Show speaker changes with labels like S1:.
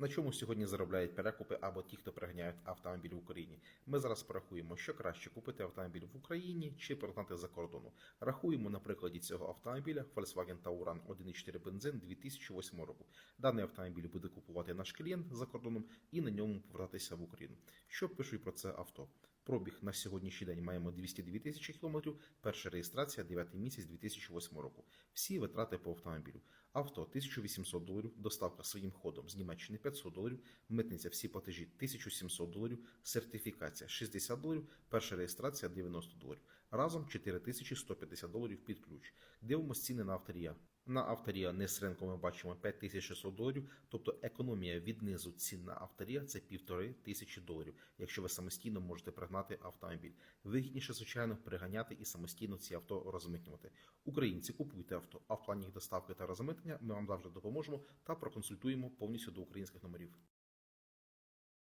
S1: На чому сьогодні заробляють перекупи або ті, хто переганяють автомобіль в Україні? Ми зараз порахуємо, що краще купити автомобіль в Україні чи продати за кордону. Рахуємо на прикладі цього автомобіля Volkswagen Tauran 1.4 бензин 2008 року. Даний автомобіль буде купувати наш клієнт за кордоном і на ньому повертатися в Україну. Що пишуть про це авто? Пробіг на сьогоднішній день маємо 202 тисячі кілометрів. Перша реєстрація 9 місяць 2008 року. Всі витрати по автомобілю. Авто 1800 доларів, доставка своїм ходом з Німеччини 500 доларів, митниця всі платежі 1700 доларів, сертифікація 60 доларів, перша реєстрація 90 доларів. Разом 4150 доларів під ключ. Дивимось ціни на авторія. На авторія не з ринку ми бачимо 5600 доларів, тобто економія від низу цін на авторія це півтори тисячі доларів, якщо ви самостійно можете пригнати автомобіль. Вигідніше, звичайно, приганяти і самостійно ці авто розмитнювати. Українці купуйте авто, а в плані їх доставки та розмитнення ми вам завжди допоможемо та проконсультуємо повністю до українських номерів.